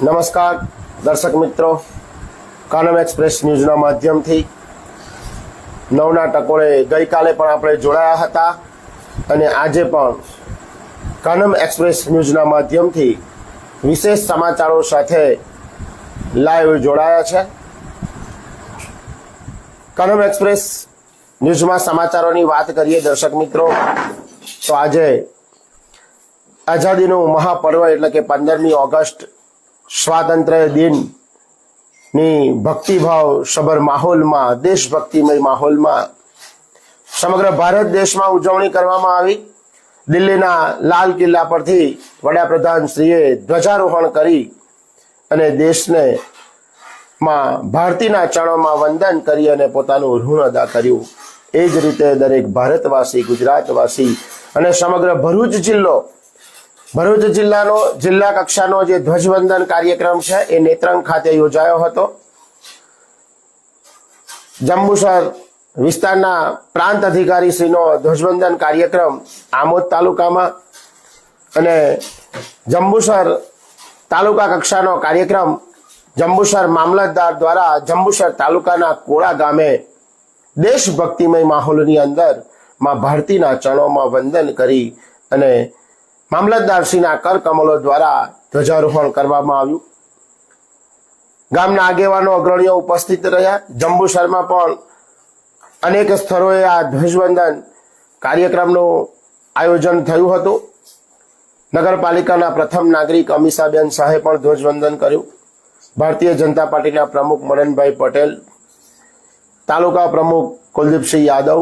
નમસ્કાર, દર્શક મિત્રો. કાનમ એક્સપ્રેસ ન્યૂઝના માધ્યમથી નવના ટકોરે ગઈકાલે પણ આપણે જોડાયા હતા અને આજે પણ કાનમ એક્સપ્રેસ ન્યૂઝના માધ્યમથી વિશેષ સમાચારો સાથે લાઈવ જોડાયા છે. કાનમ એક્સપ્રેસ ન્યૂઝમાં સમાચારોની વાત કરીએ દર્શક મિત્રો, તો આજે આઝાદીનું મહાપર્વ એટલે કે પંદરમી ઓગસ્ટ સ્વાતંત્ર્ય દિનની ભક્તિભાવ સભર માહોલમાં, દેશભક્તિમય માહોલમાં સમગ્ર ભારત દેશમાં ઉજવણી કરવામાં આવી. દિલ્હીના લાલ કિલ્લા પરથી વડાપ્રધાન શ્રીએ ધ્વજારોહણ કરી અને દેશને માં ભારતીના ચરણોમાં વંદન કરી અને પોતાનું ઋણ અદા કર્યું. એ જ રીતે દરેક ભારતવાસી, ગુજરાતવાસી અને સમગ્ર ભરૂચ જિલ્લો, ભરૂચ જિલ્લાનો, જિલ્લા કક્ષાનો જે ધ્વજવંદન કાર્યક્રમ છે, એ નેત્રંગ ખાતે યોજાયો હતો. જંબુસર વિસ્તારના પ્રાંત અધિકારી શ્રીનો ધ્વજવંદન કાર્યક્રમ આમોદ તાલુકામાં અને જંબુસર તાલુકા કક્ષાનો કાર્યક્રમ જંબુસર મામલતદાર દ્વારા જંબુસર તાલુકાના કોળા ગામે દેશભક્તિમય માહોલની અંદરમાં ભારતીના ચરણોમાં વંદન કરી અને મામલતદારશ્રીના કરકમલો દ્વારા ધ્વજારોહણ કરવામાં આવ્યું. ગામના આગેવાનો અગ્રણીઓ ઉપસ્થિત રહ્યા. જંબુસરમાં પણ અનેક સ્થળોએ આ ધ્વજવંદન કાર્યક્રમનું આયોજન થયું હતું. નગરપાલિકાના પ્રથમ નાગરિક અમીષાબેન શાહે પણ ધ્વજવંદન કર્યું. ભારતીય જનતા પાર્ટીના પ્રમુખ મનનભાઈ પટેલ તાલુકા પ્રમુખ કુલદીપસિંહ યાદવ,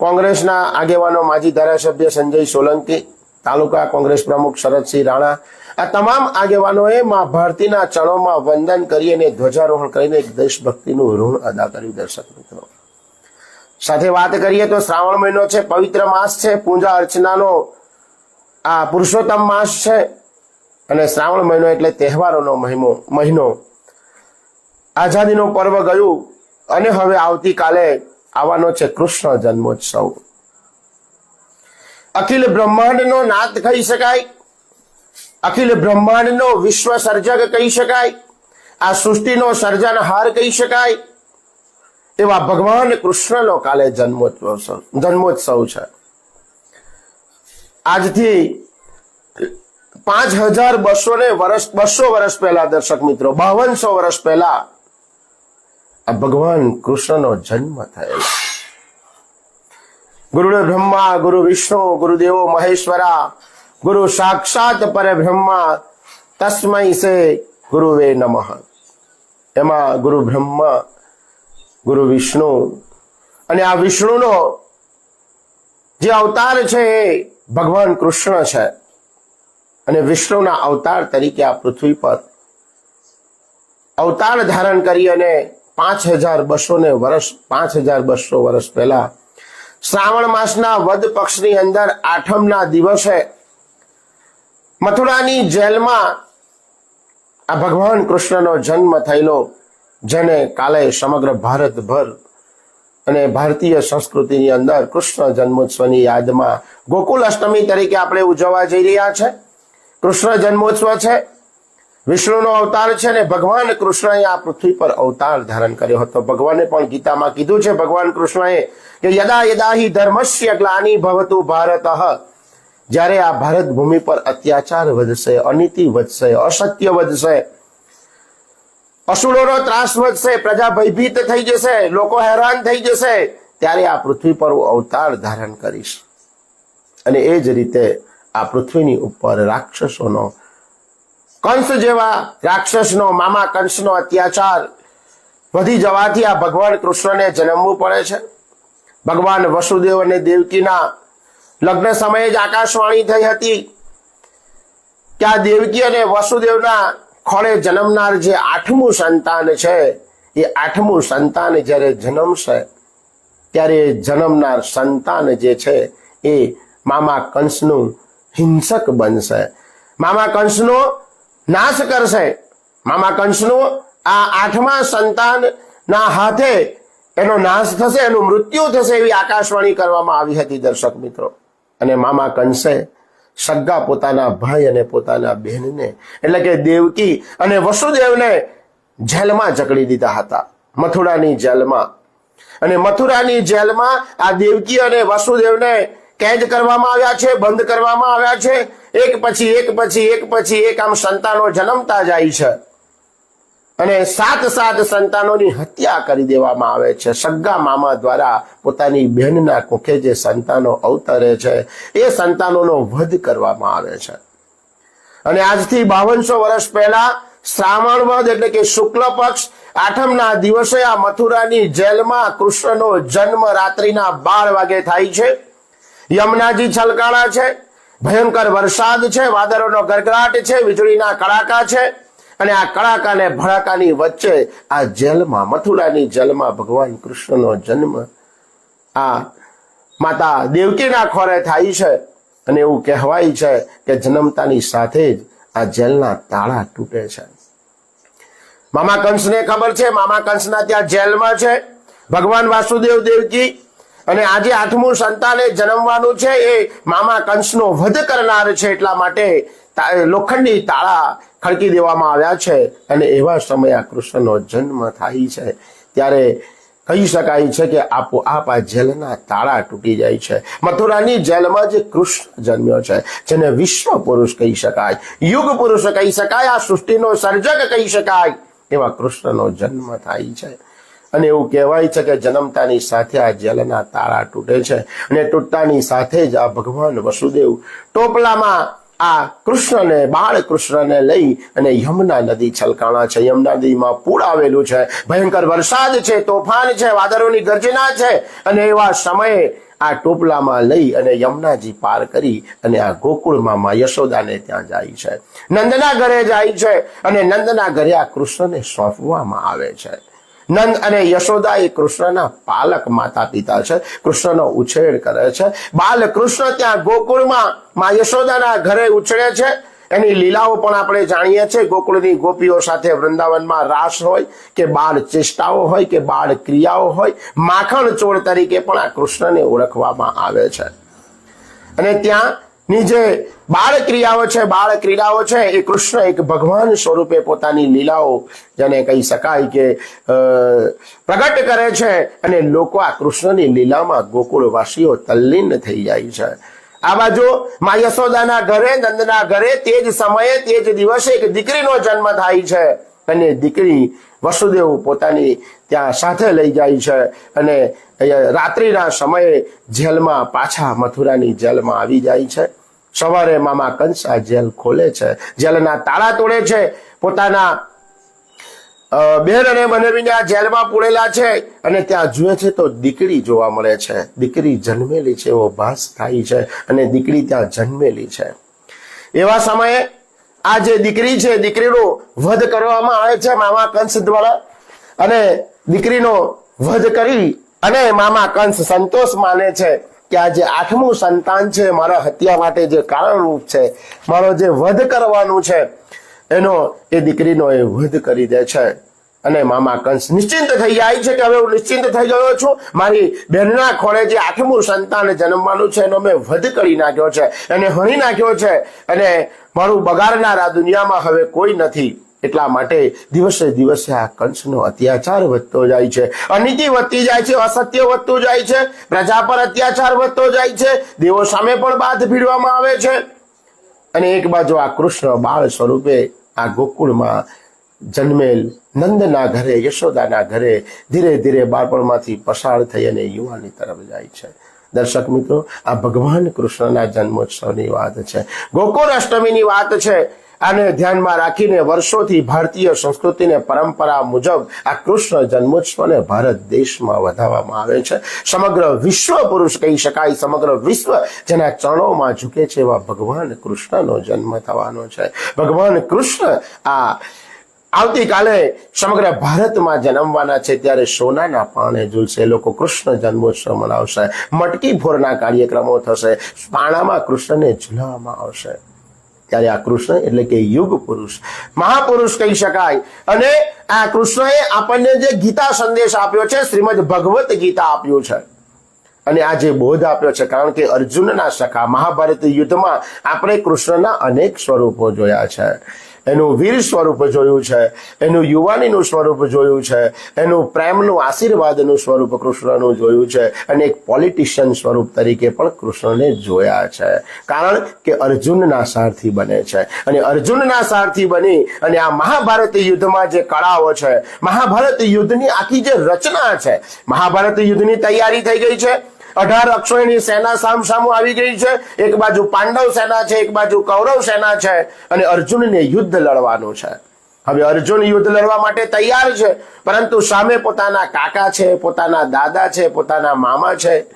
કોંગ્રેસના આગેવાનો માજી ધારાસભ્ય સંજય સોલંકી, તાલુકા કોંગ્રેસ પ્રમુખ શરદસિંહ રાણા, આ તમામ આગેવાનોએ મા ભારતીના ચરણોમાં વંદન કરી અને ધ્વજારોહણ કરીને એક દેશભક્તિનું ઋણ અદા કર્યું, દર્શક મિત્રો. સાથે વાત કરીએ તો શ્રાવણ મહિનો છે, પવિત્ર માસ છે, પૂજા અર્ચનાનો આ પુરુષોત્તમ માસ છે અને શ્રાવણ મહિનો એટલે તહેવારોનો મહિમો મહિનો. આઝાદીનું પર્વ ગયું. અને હવે આવતીકાલે આવવાનો છે કૃષ્ણ જન્મોત્સવ. અખિલ બ્રહ્માંડનો નાથ કહી શકાય. અખિલ બ્રહ્માંડનો વિશ્વ સર્જક કહી શકાય. આ સૃષ્ટિનો સર્જનહાર કહી શકાય. એવા ભગવાન કૃષ્ણનો કાલે જન્મોત્સવ જન્મોત્સવ છે. આજથી પાંચ હજાર બસો ને વર્ષ બસો વર્ષ પહેલા દર્શક મિત્રો, બાવનસો વર્ષ પહેલા આ ભગવાન કૃષ્ણનો જન્મ થયેલો. ગુરુ બ્રહ્મા, ગુરુ વિષ્ણુ ગુરુદેવો મહેશ્વરા, ગુરુ સાક્ષાત પરબ્રહ્મા તસ્મય સે ગુરુવે નમઃ. એમાં ગુરુ બ્રહ્મા, ગુરુ વિષ્ણુ અને આ વિષ્ણુનો જે અવતાર છે એ ભગવાન કૃષ્ણ છે. અને વિષ્ણુના અવતાર તરીકે આ પૃથ્વી પર અવતાર ધારણ કરી અને પાંચ હજાર બસો ને વર્ષ, પાંચ હજાર બસો વર્ષ પહેલા શ્રાવણ માસના વદ પક્ષની અંદર આઠમના દિવસે મથુરાની જેલમાં આ ભગવાન કૃષ્ણનો જન્મ થયેલો, જેને કાલે સમગ્ર ભારતભર અને ભારતીય સંસ્કૃતિની અંદર કૃષ્ણ જન્મોત્સવની યાદમાં ગોકુલ અષ્ટમી તરીકે આપણે ઉજવવા જઈ રહ્યા છે. કૃષ્ણ જન્મોત્સવ છે. વિષ્ણુનો અવતાર છે ને ભગવાન કૃષ્ણએ આ પૃથ્વી પર અવતાર ધારણ કર્યો હતો. ભગવાને પણ ગીતામાં કીધું છે, ભગવાન કૃષ્ણએ કે યદા યદા હિ ધર્મસ્ય ગ્લાની ભવતુ ભારત જ્યારે આ ભારત ભૂમિ પર અત્યાચાર વધશે, અનીતિ વધશે, અસત્ય વધશે, અસુરોનો ત્રાસ વધશે, પ્રજા ભયભીત થઈ જશે, લોકો હેરાન થઈ જશે, ત્યારે આ પૃથ્વી પર હું અવતાર ધારણ કરીશ. અને એ જ રીતે આ પૃથ્વીની ઉપર રાક્ષસોનો કંસ જેવા રાક્ષસનો, મામા કંસનો અત્યાચાર વધી જવાથી આ ભગવાન કૃષ્ણને જન્મવું પડે છે. ભગવાન વસુદેવ અને દેવકીના લગ્ન સમયે જ આકાશવાણી થઈ હતી. કે આ દેવકી અને વસુદેવના ખોળે જન્મનાર જે આઠમું સંતાન છે, એ આઠમું સંતાન જ્યારે જન્મશે, ત્યારે જન્મનાર સંતાન જે છે, એ મામા કંસનું હિંસક બનશે. મામા કંસનો નાશ કરશે. મામા કંસનું આ આઠમા સંતાન ના હાથે એનો નાશ થશે, એનું મૃત્યુ થશે એવી આકાશવાણી કરવામાં આવી હતી દર્શક મિત્રો. અને મામા કંસે સગ્ગા પોતાના ભાઈ અને પોતાના બહેનને, એટલે કે દેવકી અને વસુદેવને જેલમાં જકડી દીધા હતા, મથુરાની જેલમાં. અને મથુરાની જેલમાં આ દેવકી અને વસુદેવને કેદ કરવામાં આવ્યા છે, બંધ કરવામાં આવ્યા છે એક પછી એક પછી એક પછી એક આમ સંતાનો જન્મતા જાય છે. અને સાત સાત સંતાનોની હત્યા કરી દેવામાં આવે છે. સગ્ગા મામા દ્વારા પોતાની બહેનના કુખે જે સંતાનો અવતરે છે, એ સંતાનોનો વધ કરવામાં આવે છે. અને આજથી બાવનસો વર્ષ પહેલા શ્રાવણ વધ એટલે કે શુક્લ પક્ષ આઠમના દિવસે આ મથુરાની જેલમાં કૃષ્ણનો જન્મ રાત્રિના બાર વાગે થાય છે. યમુનાજી છલકાણા છે. ભયંકર વરસાદ છે, વાદળોનો ગરગડાટ છે, વીજળીના કડાકા છે. અને આ કડાકા ને ભડાકાની વચ્ચે આ જેલમાં, મથુરાની જેલમાં ભગવાન કૃષ્ણનો જન્મ આ માતા દેવકીના ખોરે થાય છે. અને એવું કહેવાય છે કે જન્મતાની સાથે જ આ જેલના તાળા તૂટે છે. મામા કંસને ખબર છે, મામા કંસના ત્યાં જેલમાં છે. ભગવાન વાસુદેવ દેવકી અને આજે આઠમું સંતાને જન્મવાનું છે, એ મામા કંસનો વધ કરનાર છે એટલા માટે લોખંડની લોખંડી તાળા ખડકી દેવામાં આવ્યા છે અને એવા સમયે આ કૃષ્ણનો જન્મ થાય છે. ત્યારે કહી શકાય છે કે આપોઆપ આ જેલના તાળા તૂટી જાય છે. મથુરાની જેલમાં જે કૃષ્ણ જન્મ્યો છે, જેને વિશ્વ પુરુષ કહી શકાય, યુગ પુરુષ કહી શકાય, આ સૃષ્ટિનો સર્જક કહી શકાય, એવા કૃષ્ણનો જન્મ થાય છે. અને એવું કહેવાય છે કે જન્મતાની સાથે આ જેલના તાળા તૂટે છે અને તૂટતાની સાથે જ આ ભગવાન વસુદેવ ટોપલામાં આ કૃષ્ણને, બાળ કૃષ્ણને લઈ અને યમુના નદી છલકાણા છે. યમુના નદીમાં પૂર આવેલું છે. ભયંકર વરસાદ છે, તોફાન છે, વાદળોની ગર્જના છે અને એવા સમયે આ ટોપલામાં લઈ અને યમુનાજી પાર કરી અને આ ગોકુળમાં માં યશોદાને ત્યાં જાય છે. નંદના ઘરે જાય છે અને નંદના ઘરે આ કૃષ્ણને સોંપવામાં આવે છે. નંદ અને યશોદા એ કૃષ્ણના પાલક માતા પિતા છે, કૃષ્ણનો ઉછેર કરે છે. બાલ કૃષ્ણ ત્યાં ગોકુળમાં માં યશોદાના ઘરે ઉછળે છે. એની લીલાઓ પણ આપણે જાણીએ છીએ. ગોકુળની ગોપીઓ સાથે વૃંદાવનમાં રાસ હોય કે બાળ ચેષ્ટાઓ હોય કે બાળ ક્રિયાઓ હોય, માખણ ચોર તરીકે પણ આ કૃષ્ણને ઓળખવામાં આવે છે. અને ત્યાં ની જે બાળ ક્રિયાઓ છે, બાળ ક્રીડાઓ છે, એ કૃષ્ણ એક ભગવાન સ્વરૂપે પોતાની લીલાઓ જેને કહી શકાય કે પ્રગટ કરે છે અને લોકો આ કૃષ્ણની લીલામાં ગોકુળવાસીઓ તલ્લીન થઈ જાય છે. આ બાજુ મા યશોદાના ઘરે, નંદના ઘરે તે જ સમયે, તે જ દિવસે એક દીકરીનો જન્મ થાય છે. અને દીકરી વસુદેવ પોતાની ત્યાં સાથે લઈ જાય છે અને રાત્રિના સમયે જેલમાં પાછા મથુરાની જેલમાં આવી જાય છે. સવારે મામા કંસ જેલ ખોલે છે. જેલના તાળા તોડે છે. પોતાના બેન અને બનેવીને આ જેલમાં પૂરેલા છે. અને ત્યાં જુએ છે તો દીકરી જોવા મળે છે. દીકરી જન્મેલી છે, એવો ભાસ થાય છે અને દીકરી ત્યાં જન્મેલી છે. એવા સમયે આ જે દીકરી છે, દીકરીનો વધ કરવામાં આવે છે મામા કંસ દ્વારા. અને દીકરીનો વધ કરી અને મામા કંસ સંતોષ માને છે. કે આ જે આઠમું સંતાન છે, મારા હત્યા માટે જે કારણરૂપ છે, મારો જે વધ કરવાનું છે, એનો એ દીકરીનો એ વધ કરી દે છે. અને મામા કંસ નિશ્ચિંત થઈ જાય છે કે હવે હું નિશ્ચિંત થઈ ગયો છું. મારી બહેનના ખોળે જે આઠમું સંતાન જન્મવાનું છે, એનો મેં વધ કરી નાખ્યો છે, એને હણી નાખ્યો છે, અને મારું બગાડનારા દુનિયામાં હવે કોઈ નથી. એટલા માટે દિવસે દિવસે આ કંસનો અત્યાચાર વધતો જાય છે. અનિતિ વધતી જાય છે, અસત્ય વધતું જાય છે, પ્રજા પર અત્યાચાર વધતો જાય છે, દેવો સામે પણ બાદ ભીડવામાં આવે છે. અને એક બાજુ આ કૃષ્ણ બાળ સ્વરૂપે આ ગોકુળમાં જન્મેલ નંદના ઘરે, યશોદાના ઘરે ધીરે ધીરે બાળપણમાંથી પસાર થઈ અને યુવાની તરફ જાય છે. દર્શક મિત્રો, આ ભગવાન કૃષ્ણના જન્મોત્સવની વાત છે. ગોકુળ અષ્ટમીની વાત છે. આને ધ્યાનમાં રાખીને વર્ષોથી ભારતીય સંસ્કૃતિને પરંપરા મુજબ આ કૃષ્ણ જન્મોત્સવને ભારત દેશમાં વધાવવામાં આવે છે. સમગ્ર વિશ્વ પુરુષ કહી શકાય, સમગ્ર વિશ્વ જેના ચરણોમાં ઝૂકે છે એવા ભગવાન કૃષ્ણનો જન્મ થવાનો છે. ભગવાન કૃષ્ણ આ આવતીકાલે સમગ્ર ભારતમાં જન્મવાના છે, ત્યારે સોનાના પાણે ઝૂલશે. લોકો કૃષ્ણ જન્મોત્સવ મનાવશે. મટકી ફોરના કાર્યક્રમો થશે. પાણામાં કૃષ્ણને ઝુલાવવામાં આવશે. ત્યારે આ કૃષ્ણ એટલે કે યુગ પુરુષ. મહાપુરુષ કહી શકાય. અને આ કૃષ્ણએ આપણને જે ગીતા સંદેશ આપ્યો છે, શ્રીમદ ભગવત ગીતા આપ્યું છે. અને આ જે બોધ આપ્યો છે, કારણ કે અર્જુનના સખા મહાભારત યુદ્ધમાં આપણે કૃષ્ણના અનેક સ્વરૂપો જોયા છે. એનું વીર સ્વરૂપ જોયું છે, એનું યુવાનીનું સ્વરૂપ જોયું છે, એનું પ્રેમનું આશીર્વાદનું સ્વરૂપ કૃષ્ણનું જોયું છે અને એક પોલિટિશિયન સ્વરૂપ તરીકે પણ કૃષ્ણને જોયા છે. કારણ કે અર્જુનના સારથી બને છે. અને અર્જુનના સારથી બની અને આ મહાભારત યુદ્ધમાં જે કળાઓ છે, મહાભારત યુદ્ધની આખી જે રચના છે, મહાભારત યુદ્ધની તૈયારી થઈ ગઈ છે. અઢાર અક્ષોની સેના સામ સામું આવી ગઈ છે. એક બાજુ પાંડવ સેના છે, એક બાજુ કૌરવ સેના છે અને અર્જુનને યુદ્ધ લડવાનું છે. હવે અર્જુન યુદ્ધ લડવા માટે તૈયાર છે, પરંતુ સામે પોતાના કાકા છે, પોતાના દાદા છે, પોતાના મામા છે,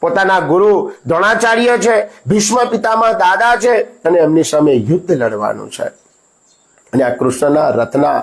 પોતાના ગુરુ દ્રોણાચાર્ય છે, ભીષ્મ પિતામાં દાદા છે અને એમની સામે યુદ્ધ લડવાનું છે. અને આ કૃષ્ણના રથના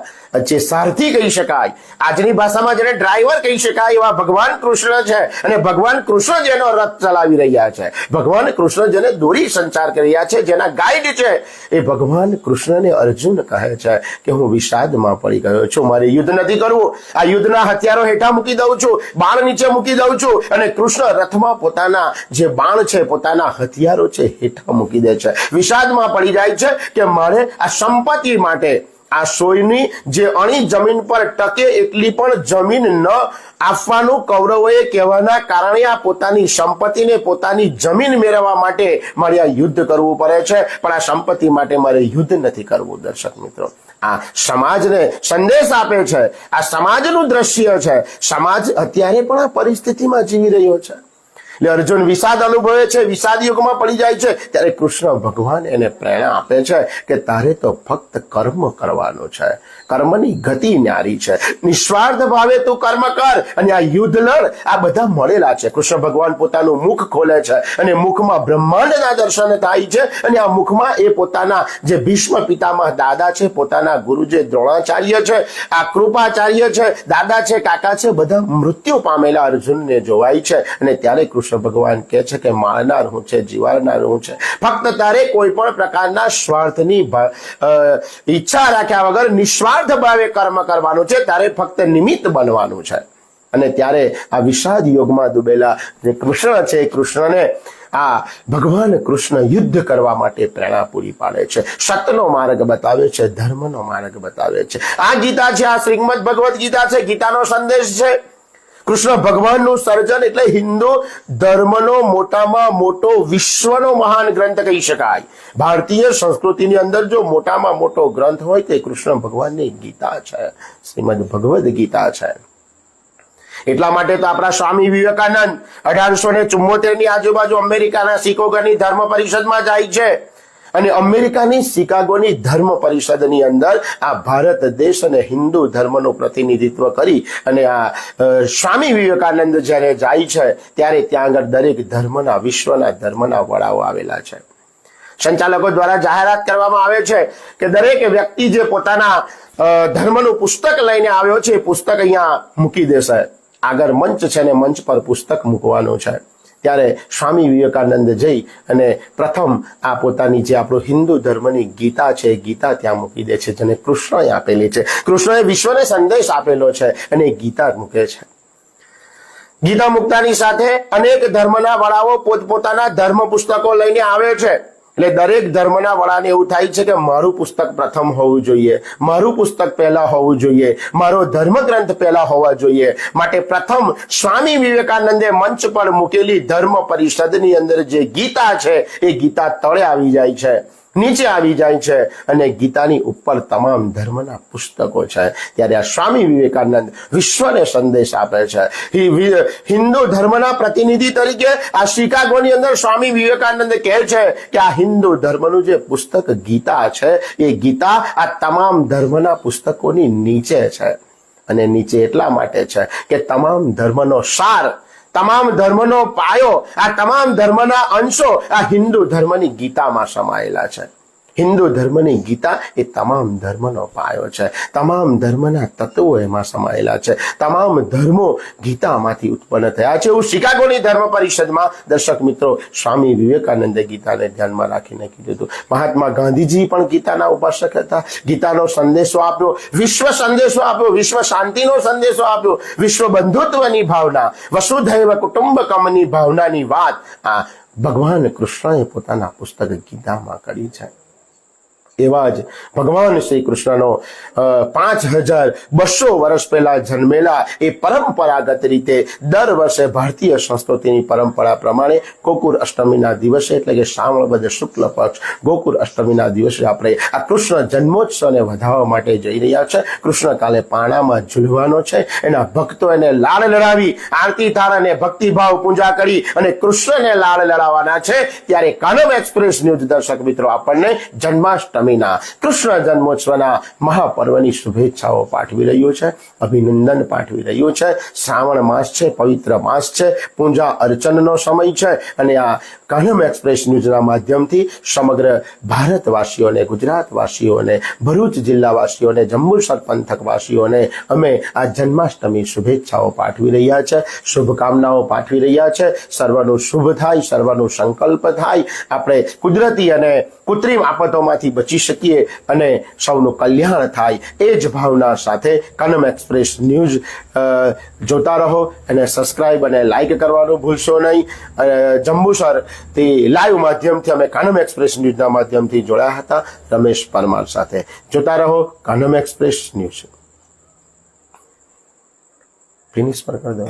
જે સારથી કહી શકાય. આજની ભાષામાં જેને ડ્રાઈવર કહી શકાય એવા ભગવાન કૃષ્ણ છે અને ભગવાન કૃષ્ણ જેનો રથ ચલાવી રહ્યા છે. ભગવાન કૃષ્ણ જેને દોરી સંચાર કરી રહ્યા છે, જેના ગાઈડ છે, એ ભગવાન કૃષ્ણને અર્જુન કહે છે કે હું વિષાદમાં પડી ગયો છું. મારે યુદ્ધ નથી કરવું. આ યુદ્ધના હથિયારો હેઠા મૂકી દઉં છું. બાણ નીચે મૂકી દઉં છું. અને કૃષ્ણ રથમાં પોતાના જે બાણ છે, પોતાના હથિયારો છે, હેઠા મૂકી દે છે. વિષાદમાં પડી જાય છે કે મારે આ સંપત્તિ માટે આ સોયની જે અણી જમીન પર ટકે એટલી પણ જમીન ન આપવાનું કૌરવોએ કહેવાના કારણે આ પોતાની સંપત્તિને પોતાની જમીન મેળવવા માટે મારે આ યુદ્ધ કરવું પડે છે. પણ આ સંપત્તિ માટે મારે યુદ્ધ નથી કરવું, દર્શક મિત્રો. આ સમાજને સંદેશ આપે છે. આ સમાજનું દ્રશ્ય છે. સમાજ અત્યારે પણ આ પરિસ્થિતિમાં જીવી રહ્યો છે. એટલે અર્જુન વિષાદ અનુભવે છે, વિષાદ યુગમાં પડી જાય છે, ત્યારે કૃષ્ણ ભગવાન એને પ્રેરણા આપે છે કે તારે તો ફક્ત કર્મ કરવાનું છે. કર્મની ગતિ ન્યારી છે. નિસ્વાર્થ ભાવે તું કર્મ કર અને આ યુદ્ધ લડ. આ બધા મળેલા છે. કૃષ્ણ ભગવાન પોતાનું મુખ ખોલે છે અને મુખમાં બ્રહ્માંડના દર્શન થાય છે અને આ મુખમાં એ પોતાના જે ભીષ્મ પિતામાં દાદા છે, પોતાના ગુરુ જે દ્રોણાચાર્ય છે, આ કૃપાચાર્ય છે, દાદા છે, કાકા છે, બધા મૃત્યુ પામેલા અર્જુનને જોવાય છે અને ત્યારે કૃષ્ણ ભગવાન કહે છે કે મારનાર હું છે, જીવાડનાર હું છે. ફક્ત તારે કોઈ પણ પ્રકારના સ્વાર્થની ઈચ્છા રાખ્યા વગર નિસ્વાર્થ ભાવે કર્મ કરવાનું છે, તારે ફક્ત નિમિત્ત બનવાનું છે. અને ત્યારે આ વિષાદ યોગમાં ડૂબેલા જે કૃષ્ણ છે, એ કૃષ્ણને આ ભગવાન કૃષ્ણ યુદ્ધ કરવા માટે પ્રેરણા પૂરી પાડે છે. સતનો માર્ગ બતાવે છે, ધર્મનો માર્ગ બતાવે છે. આ ગીતા છે, આ શ્રીમદ ભગવદ્ ગીતા છે, ગીતાનો સંદેશ છે. કૃષ્ણ ભગવાનનું સર્જન એટલે હિન્દુ ધર્મનો મોટામાં મોટો વિશ્વનો મહાન ગ્રંથ કહી શકાય. ભારતીય સંસ્કૃતિની અંદર જો મોટામાં મોટો ગ્રંથ હોય તે કૃષ્ણ ભગવાનની ગીતા છે. શ્રીમદ ભગવદ ગીતા છે. એટલા માટે તો આપણા સ્વામી વિવેકાનંદ અઢારસો ને ચુમ્મોતેરની આજુબાજુ અમેરિકાના શિકોગરની ધર્મ પરિષદમાં જાય છે. અને અમેરિકાની શિકાગોની ધર્મ પરિષદની અંદર આ ભારત દેશ અને હિન્દુ ધર્મનું પ્રતિનિધિત્વ કરી અને આ સ્વામી વિવેકાનંદ જ્યારે જાય છે, ત્યારે ત્યાં આગળ દરેક ધર્મના, વિશ્વના ધર્મના વડાઓ આવેલા છે. સંચાલકો દ્વારા જાહેરાત કરવામાં આવે છે કે દરેક વ્યક્તિ જે પોતાના ધર્મનું પુસ્તક લઈને આવ્યો છે, એ પુસ્તક અહીંયા મૂકી દેશે. આગળ મંચ છે ને મંચ પર પુસ્તક મૂકવાનું છે. ત્યારે સ્વામી વિવેકાનંદ જઈ અને પ્રથમ આ પોતાની જે આપણું હિન્દુ ધર્મની ગીતા છે ગીતા ત્યાં મૂકી દે છે, જેને કૃષ્ણએ આપેલી છે. કૃષ્ણએ વિશ્વને સંદેશ આપેલો છે અને ગીતા મૂકે છે. ગીતા મુક્તાની સાથે અનેક ધર્મના વડાઓ પોતપોતાના ધર્મ પુસ્તકો લઈને આવે છે. એટલે દરેક ધર્મના વડાને એવું થાય છે કે મારું પુસ્તક પ્રથમ હોવું જોઈએ, મારું પુસ્તક પહેલા હોવું જોઈએ, મારો ધર્મ ગ્રંથ પહેલા હોવા જોઈએ. માટે પ્રથમ સ્વામી વિવેકાનંદે મંચ પર મૂકેલી ધર્મ પરિષદની અંદર જે ગીતા છે, એ ગીતા તળે આવી જાય છે. નીચે આવી જાય છે અને ગીતાની ઉપર તમામ ધર્મના પુસ્તકો છે. ત્યારે આ સ્વામી વિવેકાનંદ વિશ્વને સંદેશ આપે છે. હિન્દુ ધર્મના પ્રતિનિધિ તરીકે આ શિકાગોની અંદર સ્વામી વિવેકાનંદ કહે છે કે આ હિન્દુ ધર્મનું જે પુસ્તક ગીતા છે, એ ગીતા આ તમામ ધર્મના પુસ્તકોની નીચે છે. અને નીચે એટલા માટે છે કે તમામ ધર્મનો સાર તમામ ધર્મનો પાયો આ તમામ ધર્મના અંશો આ હિન્દુ ધર્મની ગીતામાં સમાયેલા છે. હિન્દુ ધર્મની ગીતા એ તમામ ધર્મનો પાયો છે. તમામ ધર્મના તત્વો એમાં સમાયેલા છે. તમામ ધર્મો ગીતામાંથી ઉત્પન્ન થયા છે. એવું શિકાગોની ધર્મ પરિષદમાં દર્શક મિત્રો સ્વામી વિવેકાનંદે ગીતાને ધ્યાનમાં રાખીને કીધું હતું. મહાત્મા ગાંધીજી પણ ગીતાના ઉપાસક હતા. ગીતાનો સંદેશો આપ્યો, વિશ્વ સંદેશો આપ્યો, વિશ્વ શાંતિનો સંદેશો આપ્યો, વિશ્વ બંધુત્વની ભાવના, વસુધૈવ કુટુંબકમની ભાવનાની વાત આ ભગવાન કૃષ્ણએ પોતાના પુસ્તક ગીતામાં કરી છે. એવા જ ભગવાન શ્રી કૃષ્ણનો પાંચ હજાર બસો વર્ષ પહેલા જન્મેલા એ પરંપરાગત રીતે દર વર્ષે ભારતીય સંસ્કૃતિની પરંપરા પ્રમાણે ગોકુર અષ્ટમીના દિવસે એટલે કે શ્રાવણ બદ શુક્લ પક્ષ ગોકુર અષ્ટમીના દિવસે આપણે આ કૃષ્ણ જન્મોત્સવને વધાવવા માટે જઈ રહ્યા છે. કૃષ્ણ કાલે પાણામાં ઝૂલવાનો છે. એના ભક્તો એને લાળ લડાવી, આરતી તાર અને ભક્તિભાવ પૂજા કરી અને કૃષ્ણને લાળ લડાવવાના છે. ત્યારે કાનમ એક્સપ્રેસ ન્યૂઝ દર્શક મિત્રો, આપણને જન્માષ્ટમીના કૃષ્ણ જન્મોત્સવના મહાપર્વની શુભેચ્છાઓ પાઠવી રહ્યું છે, અભિનંદન પાઠવી રહ્યું છે. શ્રાવણ માસ છે, પવિત્ર માસ છે. પૂજા અર્ચનનો સમય છે અને આ કાનમ એક્સપ્રેસ ન્યૂઝના માધ્યમથી સમગ્ર ભારતવાસીઓને, ગુજરાતવાસીઓને, ભરૂચ જિલ્લાવાસીઓને જંબુસર પંથકવાસીઓને અમે આ જન્માષ્ટમી શુભેચ્છાઓ પાઠવી રહ્યા છે, શુભકામનાઓ પાઠવી રહ્યા છે. સર્વનું શુભ થાય, સર્વનું સંકલ્પ થાય. આપણે કુદરતી અને કૃત્રિમ આફતોમાંથી બચી શકીએ અને સૌનું કલ્યાણ થાય. એ જ ભાવના સાથે કનમ એક્સપ્રેસ ન્યૂઝ જોતા રહો અને સબસ્ક્રાઇબ અને લાઇક કરવાનું ભૂલશો નહીં. જંબુસર તે લાઈવ માધ્યમથી અમે કાનમ એક્સપ્રેસ ન્યૂઝના માધ્યમથી જોડાયા હતા. રમેશ પરમાર સાથે જોતા રહો કાનમ એક્સપ્રેસ ન્યૂઝ. ફિનિશ પર કરી દો.